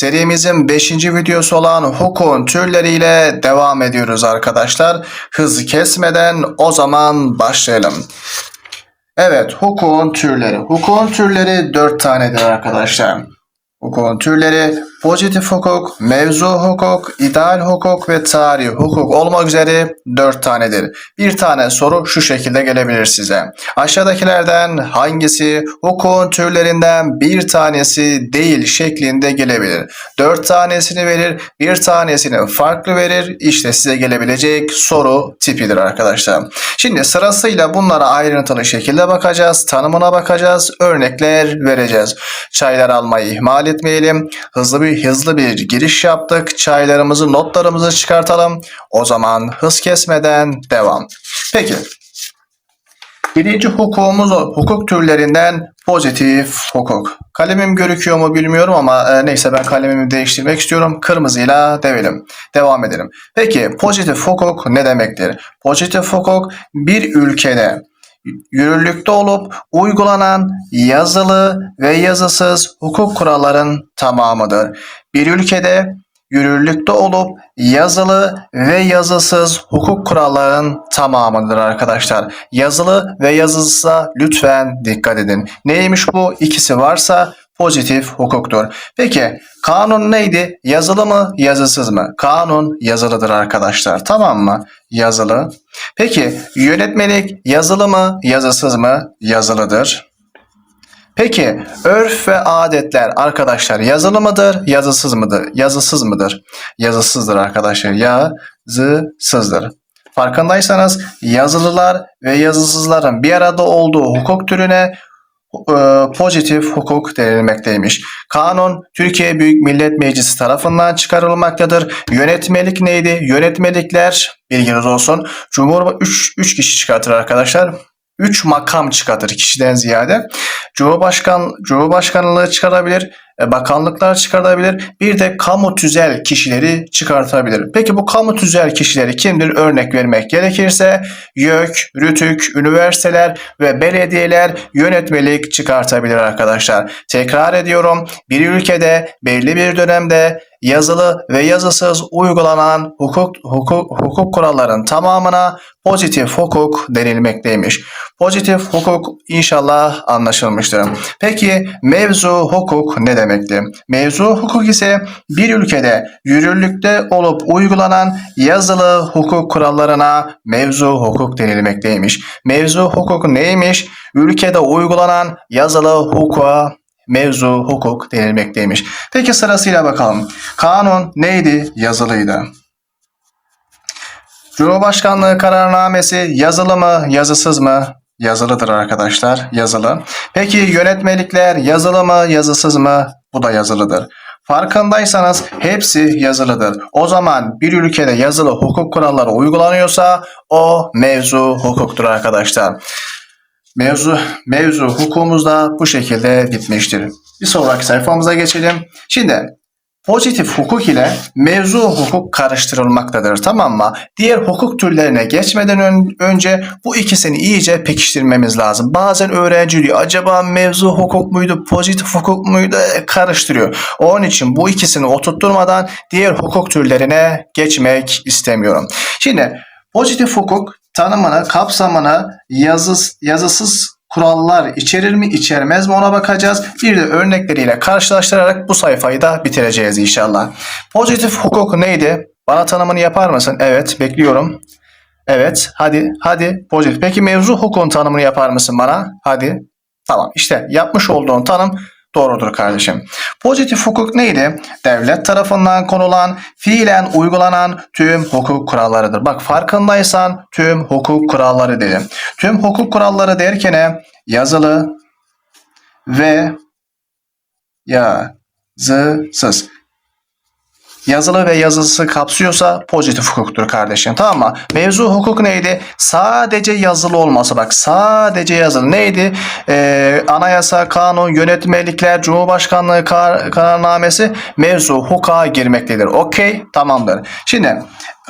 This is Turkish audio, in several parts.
Serimizin 5. videosu olan hukukun türleriyle devam ediyoruz arkadaşlar. Hızı kesmeden o zaman başlayalım. Evet, hukukun türleri. Hukukun türleri 4 tanedir arkadaşlar. Hukukun türleri pozitif hukuk, mevzu hukuk, ideal hukuk ve tarihi hukuk olmak üzere 4 tanedir. Bir tane soru şu şekilde gelebilir size. Aşağıdakilerden hangisi hukukun türlerinden bir tanesi değil şeklinde gelebilir. 4 tanesini verir, bir tanesini farklı verir. İşte size gelebilecek soru tipidir arkadaşlar. Şimdi sırasıyla bunlara ayrıntılı şekilde bakacağız. Tanımına bakacağız. Örnekler vereceğiz. Çaylar almayı ihmal etmeyelim. Hızlı bir hızlı bir giriş yaptık. Çaylarımızı, notlarımızı çıkartalım. O zaman hız kesmeden devam. Peki. Birinci hukukumuz. Hukuk türlerinden pozitif hukuk. Kalemim görüküyor mu bilmiyorum ama e, neyse ben kalemimi değiştirmek istiyorum. Kırmızıyla develim. Devam edelim. Peki pozitif hukuk ne demektir? Pozitif hukuk bir ülkede yürürlükte olup uygulanan yazılı ve yazısız hukuk kuralların tamamıdır. Bir ülkede yürürlükte olup yazılı ve yazısız hukuk kuralların tamamıdır arkadaşlar. Yazılı ve yazısıza lütfen dikkat edin. Neymiş bu? İkisi varsa pozitif hukuktur. Peki kanun neydi? Yazılı mı, yazısız mı? Kanun yazılıdır arkadaşlar. Tamam mı? Yazılı. Peki yönetmelik yazılı mı, yazısız mı? Yazılıdır. Peki örf ve adetler arkadaşlar yazılı mıdır, yazısız mıdır? Yazısız mıdır? Yazısızdır arkadaşlar. Yazısızdır. Farkındaysanız yazılılar ve yazısızların bir arada olduğu hukuk türüne pozitif hukuk denilmekteymiş. Kanun Türkiye Büyük Millet Meclisi tarafından çıkarılmaktadır. Yönetmelik neydi? Yönetmelikler bilginiz olsun. Cumhurbaşkanı 3 3 kişi çıkartır arkadaşlar. 3 makam çıkartır kişiden ziyade. Cumhurbaşkan Cumhurbaşkanlığı çıkarabilir, e, bakanlıklar çıkarabilir. Bir de kamu tüzel kişileri çıkartabilir. Peki bu kamu tüzel kişileri kimdir? Örnek vermek gerekirse YÖK, RÜTÜK, üniversiteler ve belediyeler yönetmelik çıkartabilir arkadaşlar. Tekrar ediyorum. Bir ülkede belli bir dönemde yazılı ve yazısız uygulanan hukuk hukuk hukuk kuralların tamamına pozitif hukuk denilmekteymiş. Pozitif hukuk inşallah anlaşılmıştır. Peki mevzu hukuk ne demekti? Mevzu hukuk ise bir ülkede yürürlükte olup uygulanan yazılı hukuk kurallarına mevzu hukuk denilmekteymiş. Mevzu hukuk neymiş? Ülkede uygulanan yazılı hukuka mevzu hukuk denilmekteymiş. Peki sırasıyla bakalım. Kanun neydi? Yazılıydı. Cumhurbaşkanlığı kararnamesi yazılı mı, yazısız mı? Yazılıdır arkadaşlar, yazılı. Peki yönetmelikler yazılı mı, yazısız mı? Bu da yazılıdır. Farkındaysanız hepsi yazılıdır. O zaman bir ülkede yazılı hukuk kuralları uygulanıyorsa o mevzu hukuktur arkadaşlar. Mevzu mevzu hukukumuz da bu şekilde bitmiştir. Bir sonraki sayfamıza geçelim. Şimdi pozitif hukuk ile mevzu hukuk karıştırılmaktadır tamam mı? Diğer hukuk türlerine geçmeden ön- önce bu ikisini iyice pekiştirmemiz lazım. Bazen öğrenci diyor acaba mevzu hukuk muydu, pozitif hukuk muydu E, karıştırıyor. Onun için bu ikisini oturtturmadan diğer hukuk türlerine geçmek istemiyorum. Şimdi pozitif hukuk tanımını, kapsamını yazıs, yazısız kurallar içerir mi içermez mi ona bakacağız. Bir de örnekleriyle karşılaştırarak bu sayfayı da bitireceğiz inşallah. Pozitif hukuk neydi? Bana tanımını yapar mısın? Evet bekliyorum. Evet hadi hadi pozitif. Peki mevzu hukukun tanımını yapar mısın bana? Hadi. Tamam işte yapmış olduğun tanım doğrudur kardeşim. Pozitif hukuk neydi? Devlet tarafından konulan, fiilen uygulanan tüm hukuk kurallarıdır. Bak farkındaysan tüm hukuk kuralları dedim. Tüm hukuk kuralları derken yazılı ve yazısız. Yazılı ve yazısı kapsıyorsa pozitif hukuktur kardeşim tamam mı? Mevzu hukuk neydi? Sadece yazılı olması bak sadece yazılı neydi? Ee, anayasa, kanun, yönetmelikler, cumhurbaşkanlığı kar- kararnamesi mevzu hukuka girmektedir. Okey tamamdır. Şimdi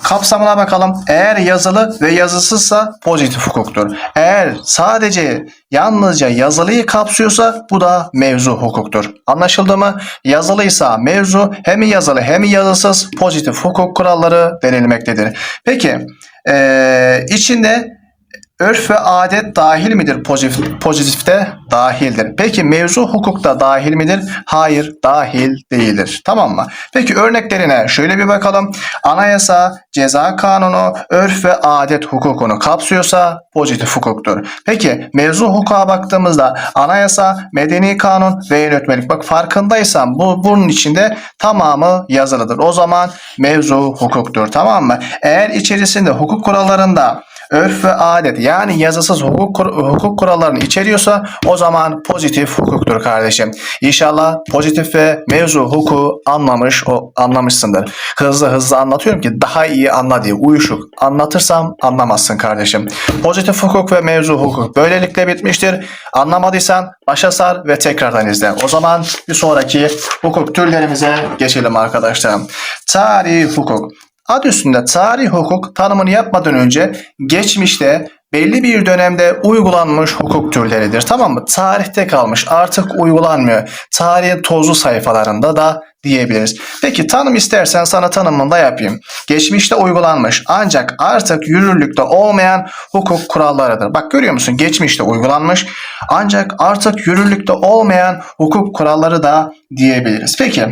kapsamına bakalım. Eğer yazılı ve yazısızsa pozitif hukuktur. Eğer sadece yalnızca yazılıyı kapsıyorsa bu da mevzu hukuktur. Anlaşıldı mı? Yazılıysa mevzu hem yazılı hem yazısız pozitif hukuk kuralları denilmektedir. Peki eee, içinde Örf ve adet dahil midir pozitif, pozitifte? Dahildir. Peki mevzu hukukta dahil midir? Hayır, dahil değildir. Tamam mı? Peki örneklerine şöyle bir bakalım. Anayasa, ceza kanunu, örf ve adet hukukunu kapsıyorsa pozitif hukuktur. Peki mevzu hukuka baktığımızda anayasa, medeni kanun ve yönetmelik. Bak farkındaysan bu bunun içinde tamamı yazılıdır. O zaman mevzu hukuktur. Tamam mı? Eğer içerisinde hukuk kurallarında örf ve adet yani yazısız hukuk, hukuk kurallarını içeriyorsa o zaman pozitif hukuktur kardeşim. İnşallah pozitif ve mevzu hukuku anlamış o anlamışsındır. Hızlı hızlı anlatıyorum ki daha iyi anla diye uyuşuk anlatırsam anlamazsın kardeşim. Pozitif hukuk ve mevzu hukuk böylelikle bitmiştir. Anlamadıysan başa sar ve tekrardan izle. O zaman bir sonraki hukuk türlerimize geçelim arkadaşlarım. Tarih hukuk. Adı üstünde tarih hukuk tanımını yapmadan önce geçmişte belli bir dönemde uygulanmış hukuk türleridir. Tamam mı? Tarihte kalmış artık uygulanmıyor. Tarihin tozlu sayfalarında da diyebiliriz. Peki tanım istersen sana tanımını da yapayım. Geçmişte uygulanmış ancak artık yürürlükte olmayan hukuk kurallarıdır. Bak görüyor musun? Geçmişte uygulanmış ancak artık yürürlükte olmayan hukuk kuralları da diyebiliriz. Peki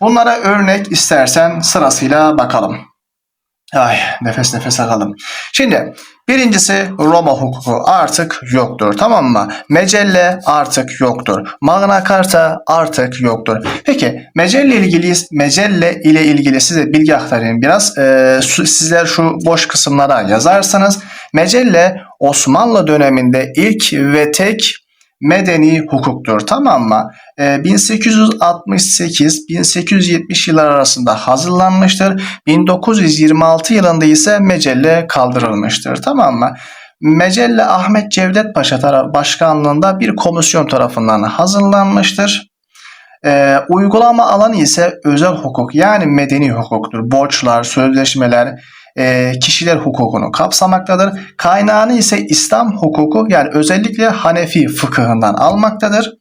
bunlara örnek istersen sırasıyla bakalım. Ay nefes nefes alalım. Şimdi birincisi Roma hukuku artık yoktur tamam mı? Mecelle artık yoktur. Magna Carta artık yoktur. Peki mecelle ilgili mecelle ile ilgili size bilgi aktarayım biraz. Ee, sizler şu boş kısımlara yazarsanız mecelle Osmanlı döneminde ilk ve tek medeni hukuktur tamam mı? Ee, 1868-1870 yıllar arasında hazırlanmıştır. 1926 yılında ise mecelle kaldırılmıştır. Tamam mı? Mecelle Ahmet Cevdet Paşa başkanlığında bir komisyon tarafından hazırlanmıştır. Ee, uygulama alanı ise özel hukuk yani medeni hukuktur. Borçlar, sözleşmeler, e, kişiler hukukunu kapsamaktadır. Kaynağını ise İslam hukuku yani özellikle Hanefi fıkıhından almaktadır.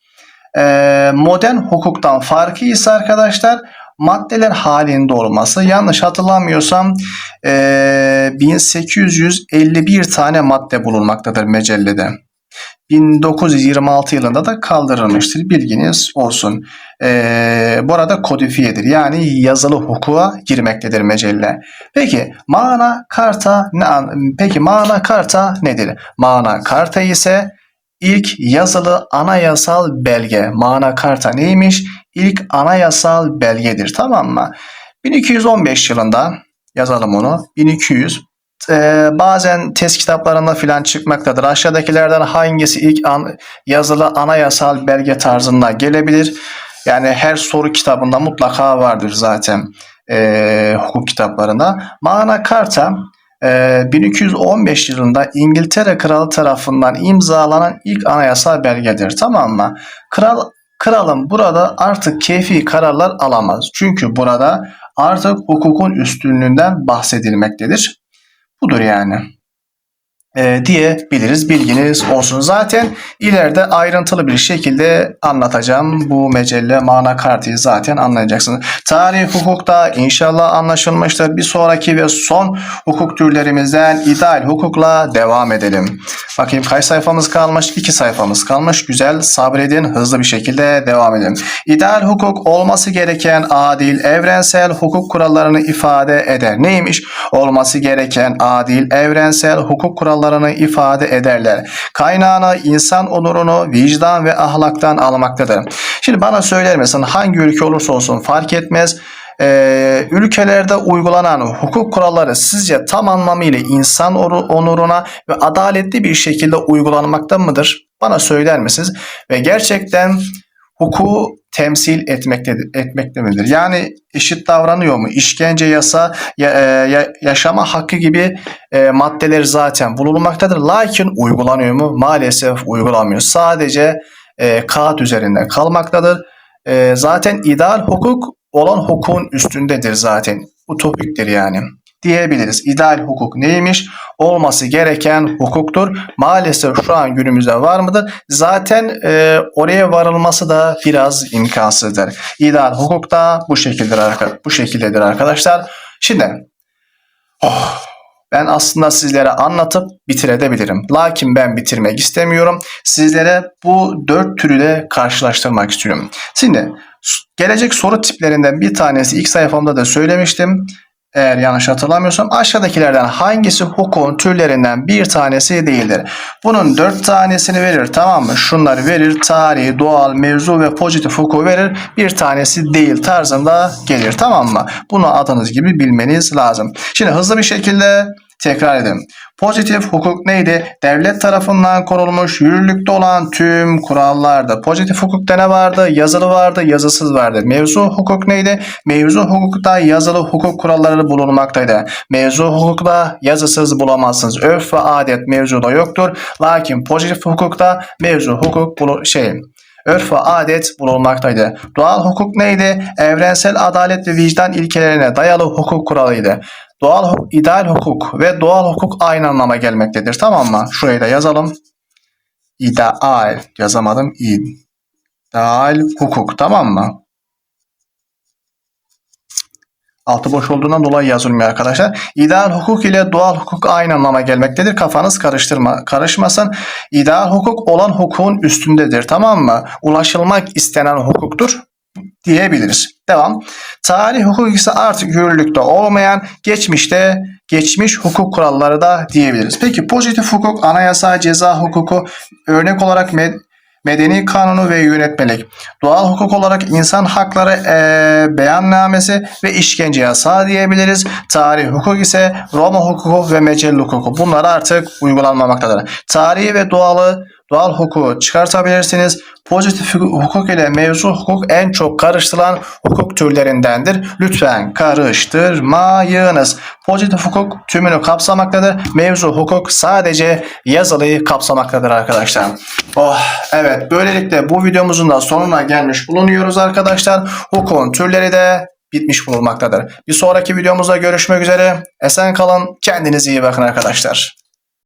Ee, modern hukuktan farkı ise arkadaşlar maddeler halinde olması. Yanlış hatırlamıyorsam ee, 1851 tane madde bulunmaktadır mecellede. 1926 yılında da kaldırılmıştır. Bilginiz olsun. Ee, bu arada kodifiyedir. Yani yazılı hukuka girmektedir mecelle. Peki mana karta ne Peki mana karta nedir? Mana karta ise ilk yazılı anayasal belge. Mana karta neymiş? İlk anayasal belgedir. Tamam mı? 1215 yılında yazalım onu. 1200 ee, bazen test kitaplarında filan çıkmaktadır. Aşağıdakilerden hangisi ilk an, yazılı anayasal belge tarzında gelebilir? Yani her soru kitabında mutlaka vardır zaten ee, hukuk kitaplarında. Magna Carta ee, 1215 yılında İngiltere Kralı tarafından imzalanan ilk anayasal belgedir. Tamam mı? Kral Kralın burada artık keyfi kararlar alamaz. Çünkü burada artık hukukun üstünlüğünden bahsedilmektedir. Budur yani. Ee, diyebiliriz. Bilginiz olsun. Zaten ileride ayrıntılı bir şekilde anlatacağım. Bu mecelle mana kartıyı zaten anlayacaksınız. Tarih hukukta inşallah anlaşılmıştır. Bir sonraki ve son hukuk türlerimizden ideal hukukla devam edelim. Bakayım kaç sayfamız kalmış? İki sayfamız kalmış. Güzel sabredin. Hızlı bir şekilde devam edelim. İdeal hukuk olması gereken adil, evrensel hukuk kurallarını ifade eder. Neymiş? Olması gereken adil, evrensel hukuk kurallarını ifade ederler. Kaynağını insan onurunu, vicdan ve ahlaktan almaktadır. Şimdi bana söyler misin hangi ülke olursa olsun fark etmez. Ee, ülkelerde uygulanan hukuk kuralları sizce tam anlamıyla insan onuruna ve adaletli bir şekilde uygulanmakta mıdır? Bana söyler misiniz? Ve gerçekten hukuku temsil etmektedir, etmekte midir? Yani eşit davranıyor mu? İşkence yasa, ya- e, ya- yaşama hakkı gibi e, maddeler zaten bulunmaktadır. Lakin uygulanıyor mu? Maalesef uygulanmıyor. Sadece e, kağıt üzerinde kalmaktadır. E, zaten ideal hukuk olan hukukun üstündedir zaten. Utopiktir yani. Diyebiliriz. İdeal hukuk neymiş? Olması gereken hukuktur. Maalesef şu an günümüzde var mıdır? Zaten e, oraya varılması da biraz imkansızdır. İdeal hukuk da bu şekildedir, bu şekildedir arkadaşlar. Şimdi oh, ben aslında sizlere anlatıp bitirebilirim. Lakin ben bitirmek istemiyorum. Sizlere bu dört türü de karşılaştırmak istiyorum. Şimdi gelecek soru tiplerinden bir tanesi ilk sayfamda da söylemiştim. Eğer yanlış hatırlamıyorsam aşağıdakilerden hangisi hukukun türlerinden bir tanesi değildir? Bunun dört tanesini verir tamam mı? Şunları verir tarihi, doğal, mevzu ve pozitif hukuku verir. Bir tanesi değil tarzında gelir tamam mı? Bunu adınız gibi bilmeniz lazım. Şimdi hızlı bir şekilde tekrar edelim. Pozitif hukuk neydi? Devlet tarafından konulmuş yürürlükte olan tüm kurallardı. Pozitif hukukta ne vardı? Yazılı vardı, yazısız vardı. Mevzu hukuk neydi? Mevzu hukukta yazılı hukuk kuralları bulunmaktaydı. Mevzu hukukta yazısız bulamazsınız. Örf ve adet mevzuda yoktur. Lakin pozitif hukukta mevzu hukuk şey örf ve adet bulunmaktaydı. Doğal hukuk neydi? Evrensel adalet ve vicdan ilkelerine dayalı hukuk kuralıydı. Doğal ideal hukuk ve doğal hukuk aynı anlama gelmektedir. Tamam mı? Şurayı da yazalım. İdeal yazamadım. İdeal hukuk tamam mı? Altı boş olduğundan dolayı yazılmıyor arkadaşlar. İdeal hukuk ile doğal hukuk aynı anlama gelmektedir. Kafanız karıştırma, karışmasın. İdeal hukuk olan hukukun üstündedir. Tamam mı? Ulaşılmak istenen hukuktur diyebiliriz. Devam. Tarih hukuk ise artık yürürlükte olmayan geçmişte geçmiş hukuk kuralları da diyebiliriz. Peki pozitif hukuk, anayasa, ceza hukuku örnek olarak med- medeni kanunu ve yönetmelik. Doğal hukuk olarak insan hakları eee, beyannamesi ve işkence yasağı diyebiliriz. Tarih hukuk ise Roma hukuku ve Mecelle hukuku. Bunlar artık uygulanmamaktadır. Tarihi ve doğalı doğal hukuku çıkartabilirsiniz. Pozitif hukuk ile mevzu hukuk en çok karıştırılan hukuk türlerindendir. Lütfen karıştırmayınız. Pozitif hukuk tümünü kapsamaktadır. Mevzu hukuk sadece yazılıyı kapsamaktadır arkadaşlar. Oh, evet böylelikle bu videomuzun da sonuna gelmiş bulunuyoruz arkadaşlar. Hukukun türleri de bitmiş bulunmaktadır. Bir sonraki videomuzda görüşmek üzere. Esen kalın. Kendinize iyi bakın arkadaşlar.